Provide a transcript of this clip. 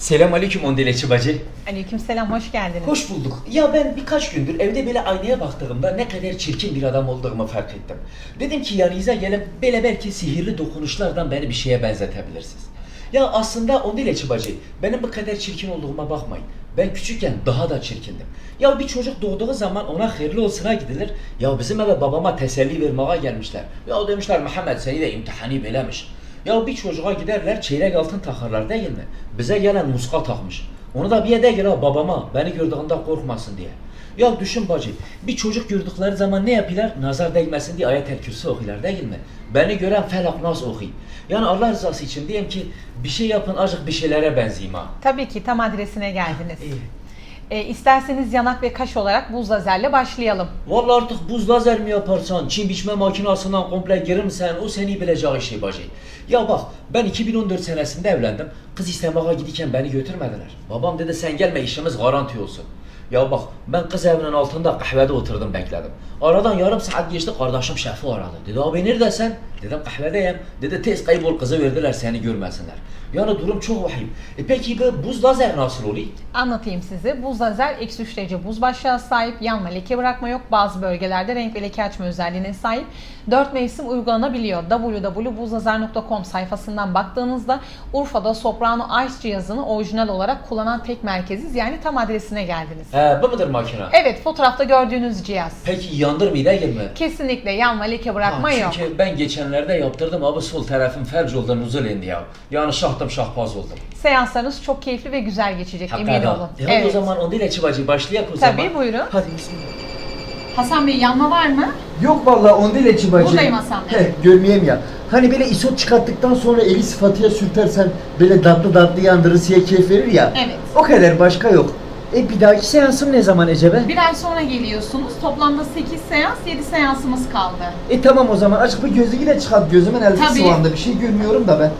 Selam aleyküm Ondeleçi bacı. Aleykümselam, hoş geldiniz. Hoş bulduk. Ya ben birkaç gündür evde böyle aynaya baktığımda ne kadar çirkin bir adam olduğumu fark ettim. Dedim ki yanınıza gelip böyle belki sihirli dokunuşlardan beni bir şeye benzetebilirsiniz. Ya aslında Ondeleçi bacı, benim bu kadar çirkin olduğuma bakmayın. Ben küçükken daha da çirkindim. Ya bir çocuk doğduğu zaman ona hayırlı olsuna gidilir. Ya bizim eve babama teselli vermeye gelmişler. Ya demişler Muhammed seni de imtihanı belemiş. Ya bir çocuğa giderler çeyrek altın takarlar değil mi? Bize gelen muska takmış. Onu da bir yere gel ha babama beni gördüğünde korkmasın diye. Ya düşün bacı bir çocuk gördükleri zaman ne yapıyorlar? Nazar değmesin diye ayet-el kürsü okuyorlar değil mi? Beni gören felak nas okuyun. Yani Allah rızası için diyeyim ki bir şey yapın azıcık bir şeylere benzeyeyim ha. Tabii ki tam adresine geldiniz. İyi. E, isterseniz yanak ve kaş olarak buz lazerle başlayalım. Vallahi artık buz lazer mi yaparsan, çim biçme makinasından komple girirsen o seni bileceği şey bacı. Ya bak ben 2014 senesinde evlendim. Kız istemeye giderken beni götürmediler. Babam dedi sen gelme işimiz garanti olsun. Ya bak ben kız evinin altında kahvede oturdum bekledim. Aradan yarım saat geçti kardeşim şefi aradı. Dedi abi neredesin? Dedim kahvedeyim. Dedi tez kaybol kızı verdiler seni görmesinler. Yani durum çok vahim. E peki bu buz lazer nasıl oluyor? Anlatayım size. Buz lazer eksi 3 derece buz başlığa sahip, yanma leke bırakma yok. Bazı bölgelerde renk ve leke açma özelliğine sahip. 4 mevsim uygulanabiliyor. www.buzlazer.com sayfasından baktığınızda Urfa'da Soprano Ice cihazını orijinal olarak kullanan tek merkeziz. Yani tam adresine geldiniz. He bu mudur makine? Evet, fotoğrafta gördüğünüz cihaz. Peki yandırmıyor değil mi? Kesinlikle yanma leke bırakma Ha, yok. Çünkü ben geçenlerde yaptırdım abi sol tarafım felç oldu nuzul indi ya. Yani şahtım şahbaz oldum. Seanslarınız çok keyifli ve güzel geçecek emin Hakikaten. olun. Ya o zaman o değil bacı başlayak o Tabii, zaman. buyurun. Hadi bismillah. Hasan Bey yanma var mı? Yok vallahi on değil Eci bacı. Buradayım Hasan Bey. He, görmeyeyim ya. Hani böyle isot çıkarttıktan sonra eli sıfatıya sürtersen böyle tatlı tatlı yandırısıya keyif verir ya. Evet. O kadar başka yok. E bir dahaki seansım ne zaman Ecebe? Bir ay sonra geliyorsunuz. Toplamda 8 seans, 7 seansımız kaldı. E tamam o zaman açık bir gözlüğüyle çıkart gözümün elbise Tabii. sıvanda bir şey görmüyorum da ben.